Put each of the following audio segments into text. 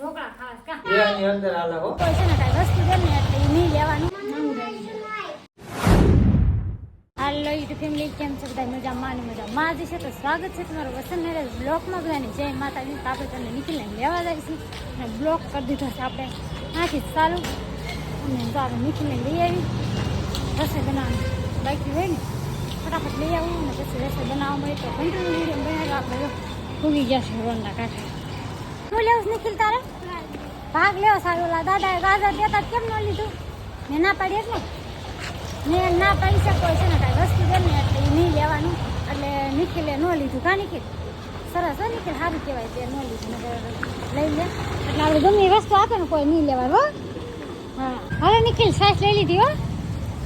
ઢોકળા ખાસ કા? એ આની અંદર હાલે હો. કોઈ છે ને કાંઈ વસ્તુ એટલે ઈ નહીં લેવાનું. જાય હાલો યુટ્યુબ ફેમિલી કેમ છે બધા? મજા માની મજા માં જે છે તો સ્વાગત છે તમારું વસંત મેરેજ બ્લોકમાં બધાની. જય માતાજી. તો આપણે તમને નીકળીને લેવા જાય છે અને બ્લોક કરી દીધો છે આપણે. ત્યાંથી સારું ચાલુ. અને તો આપણે નીકળીને લઈ આવી. રસોઈ બનાવવાની બાકી હોય ને. ફટાફટ લઈ આવું. અને પછી રસોઈ બનાવવા મળે તો કંટ્રોલ વીડિયો બનાવ્યો આપણે ભૂગી ગયા છે રોડના કાંઠે. શું લેવું નિખિલ તારે? ભાગ લેવો સારું. ઓલા દાદા ગાજર દેતા કેમ ન લીધું? મેં ના પાડી એટલે મેં ના પાડી શકો છે ને કાંઈ વસ્તુ ને એટલે એ નહીં લેવાનું. એટલે નિખિલે ન લીધું. કા નિખિલ? સરસ હો નિખિલ, સારું કહેવાય તે ન લીધું. લઈ લે. એટલે આપણે ગમે વસ્તુ આપે ને કોઈ નહીં લેવાનું, હો. હવે નિખિલ સાસ લઈ લીધી, હો.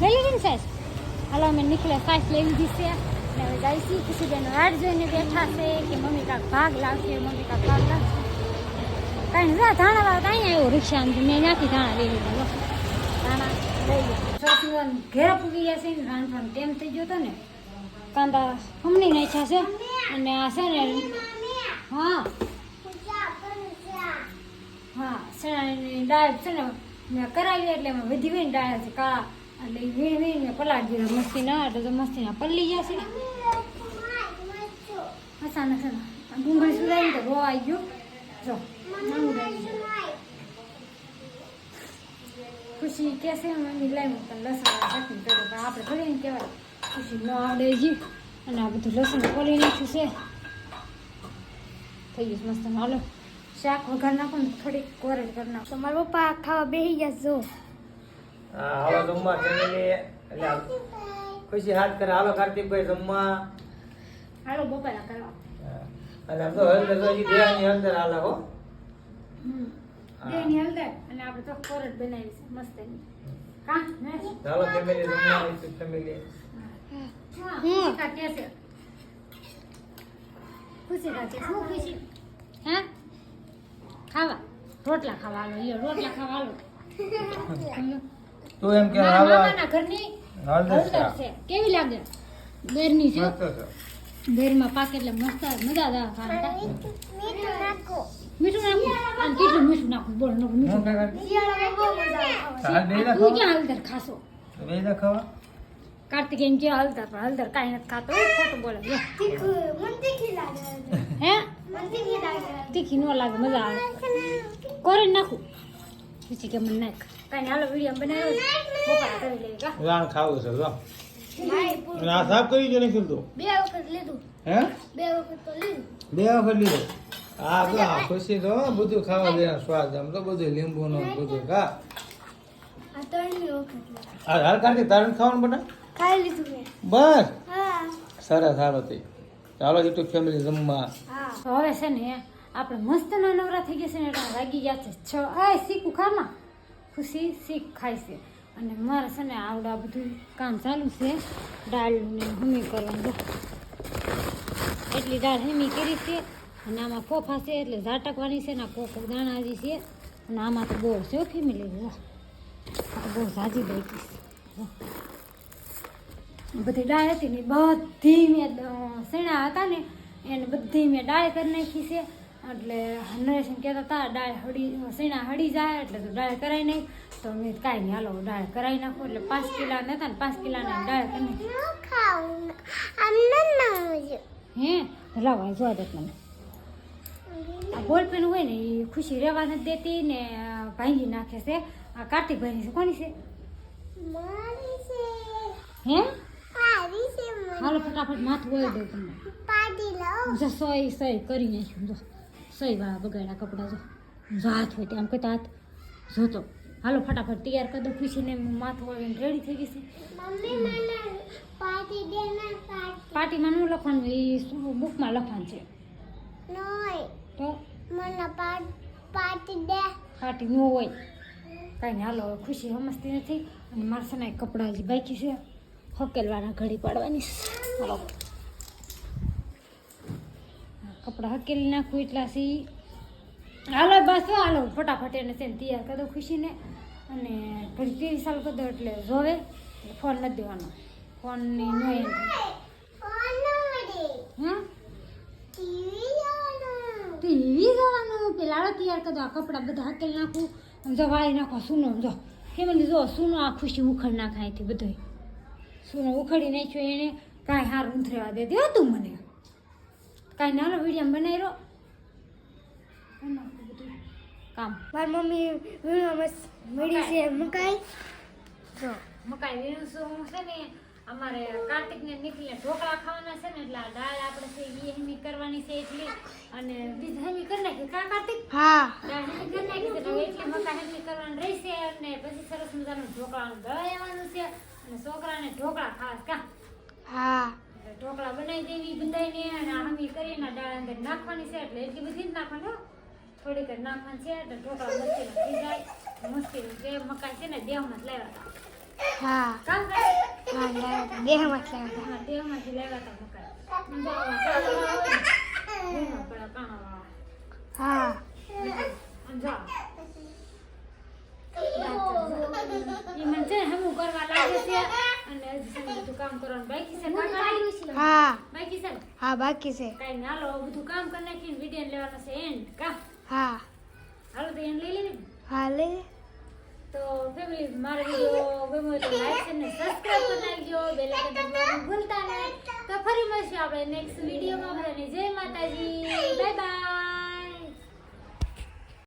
લઈ લીધી ને સાસ હાલો, અમે નિખિલે સાઈસ લઈ લીધી છે. અને હવે જઈશી. છીએ બેન રાત જોઈને બેઠા છે કે મમ્મી કાંક ભાગ લાવશે, મમ્મી કાંક ભાગ લાવશે. કાંઈ નહીં ધાણા વાળા કાંઈ આવ્યો? રિક્ષા મેં ત્યાંથી ધાણા લઈ લીધા પૂગી ગયા છે ને, રાંધવાનું ટેમ થઈ ગયો હતો ને, કાંદા હમણી નાખ્યા છે. અને આ છે ને, હા. હા, શેણાની છે ને, મેં કરાવી એટલે એમાં વધી હોય ને દાળ છે, કાળા. એટલે વીણ વીણ મેં પલાળી દીધા મસ્તી ના એટલે તો મસ્તીના પલ્લી ગયા છે. ને, આ ડુંગળી સુધારી તો રો આવી ગયો. જો ખુશી કે છે મમ્મી લઈ મૂકતા લસણ ચટણી કર્યું પણ આપણે ભરીને કહેવાય ખુશી ન આવડે જી અને આ બધું લસણ ખોલી નાખ્યું છે થઈ ગયું મસ્ત હાલો શાક વઘાર નાખો ને થોડીક કોરેજ કરી નાખો મારા પપ્પા ખાવા બેસી ગયા જો હાલો જમવા ફેમિલી એટલે ખુશી હાથ કરે હાલો કાર્તિકભાઈ જમવા હાલો બપોરા કરવા. અને આમ તો હળદર તો હજી દેવાની અંદર હાલે હો. હમ. હળદર? અને આપણે તો કોરેજ બનાવી મસ્ત એની કા? ને ચાલો ફેમિલી જમવા આવીશું ફેમિલી હા ખુશી કા છે? ખુશી ખુશી? હે? ખાવા? રોટલા ખાવા રોટલા ખાવા હાલો તું એમ કે હાલો. ઘરની હળદર હળદર છે. કેવી લાગે? બેરની છે. બેરમાં પાકે એટલે મસ્ત મજા આવે ખાવા મીઠું નાખો. અને કેટલું મીઠું નાખું? બોલ નાખું. મીઠું તું ક્યાં હલદર ખાશો? બે ના ખાવા કાર્તિકેયન કે હલદર? પણ હલદર કાંઈ નથી ખાતો. ખોટું બોલે હે? તીખી ન લાગે મજા આવે. કોરી નાખું. પછી કે મને નાખ. કાંઈ હાલો વીડિયો બનાવ્યો બપોરા કરી લેવી ખાવું છે આ સાફ કરી જો નહીં તો. બે વખત લીધું. હે? બે વખત તો લીધું. બે વખત લીધું? આ તો આ ખુશી તો બધું ખાવા દે સ્વાદ આમ તો બધું લીંબુ નો બધું કા આ ત્રણની વખત આ હાલ કાર્તિક તારણ ખાવાનું બને ખાઈ લીધું મેં. બસ? હા. સરસ સારો તે. ચાલો યુટ્યુબ ફેમિલી જમવા. હા. હવે છે ને આપણે મસ્ત ના નવરા થઈ ગયા છે ને એટલે વાગી ગયા છે. છ આ શીખું ખામાં ખુશી શીખ ખાય છે. અને મારે છે ને આવડા બધું કામ ચાલુ છે. દાળને હમી કરવાનું. એટલી દાળ હમી કરી છે અને આમાં ફોફા છે એટલે ઝાટકવાની છે ને દાણા હજી છે. અને આમાં તો બહુ જો. આ તો બહુ સાજી બાકી બધી ડાળ હતી ને બધી મેં શેણા હતા ને એને બધી મેં ડાળ કરી નાખી છે. એટલે નરેશન કહેતા હતા ડાળ હળી સીણા હળી જાય એટલે તો ડાળ કરાવી નહીં. તો મેં કાંઈ નહીં હાલો ડાળ કરાવી નાખો. એટલે પાંચ કિલા નતા ને પાંચ કિલાના ડાળ કરી હે લાવા જોવા દે મને આ બોલપેન હોય ને એ ખુશી રહેવા નથી દેતી ને ભાંગી નાખે છે. આ કાર્તિકભાઈની છે કોની છે? હે? હાલો ફટાફટ માથું બોલી દઉં તમને. સોય સોય કરી નાખ્યું સોય વાળા બગાડ્યા કપડાં જો. હાથ હોય ત્યાં કહેતા હાથ જોતો હાલો ફટાફટ તૈયાર કરી દો ખુશીને માથું વળીને રેડી થઈ ગઈ છે. પાર્ટીમાં નું લખવાનું? એ બુકમાં લખવાનું છે? તો? પાર્ટી ન હોય. કાંઈ હાલો ખુશી સમજતી નથી. અને મારા સનાય કપડાં હજી બાકી છે. હકેલવાના ઘડી પાડવાની. હાલો. કપડાં હકેલી નાખું એટલા સી. હાલો, બસ હાલો, ફટાફટ એને તેને તૈયાર કરી દો ખુશીને. અને પછી ત્રીસ સાલ કરી દો એટલે જોવે. ફોન નથી દેવાનો. ફોનની નહીં હા ટીવી જોવાનું. પેલા તૈયાર કરો આ કપડાં બધા હકેલ નાખું. જો વાળી નાખો સુનો જો. જો ફેમિલી જો સુનો આ ખુશી ઉખડ નાખાય અહીંથી બધું સુનો ઉખડી નાખ્યો એને. કાંઈ હારું નથી દે દે તું મને. કાંઈ નાનો વીડિયો બનાવી રહ્યો કામ. મારી મમ્મી વીણો મળી છે મકાઈ જો મકાઈ વીણું શું છે ને અમારે કાર્તિક ને નીકળીને ઢોકળા ખાવાના છે ને એટલે આ દાળ આપણે છે એ હેમી કરવાની છે એટલી. અને બીજી હેમી કરી નાખી. કા કાર્તિક? હા. દાળ હેમી કરી નાખી છે એટલે મકાઈ હેમી કરવાની રહેશે અને પછી સરસ મજાનું ઢોકળાનું દળાવવાનું છે. અને છોકરાને ઢોકળા ખાવા કા? હા. ઢોકળા બનાવી દેવી બંધાઈને અને આ હમી કરીને આ દાળ અંદર નાખવાની છે એટલે એટલી બધી જ નાખવાની હો. થોડીક જ નાખવાની છે એટલે ઢોકળા મસ્તીના થઈ જાય મસ્તીનું જે મકાઈ છે ને દેહમાં જ લાવ્યા હતા હા કામ કરે હા લાવ્યા દેહમાં જ લાવ્યા હા, દેહમાંથી લાવ્યા હતા મકાઈ. જો આવા કાણાવાળા હોય ને, દેહમાં પડે કાણાવાળા. હા આમ જો. ઈ મને છે ને હમું કરવા લાગે છે અને હજી છે ને બધું કામ કરવાનું બાકી છે કાકા? હા. બાકી છે હા બાકી છે. કાંઈ ના લો બધું કામ કરી નાખીને વિડિયો લેવાનો છે એન્ડ કા? હા. હાલો તો એને લઈ લે હા લે. તો ફેમિલી મારો વિડિયો ગમ્યો તો લાઈક અને સબસ્ક્રાઇબ કરી નાખજો. બેલ આઇકન દબાવવાનું ભૂલતા નહીં. તો ફરી મળશું આપણે નેક્સ્ટ વિડીયોમાં બધાને જય માતાજી. Bye bye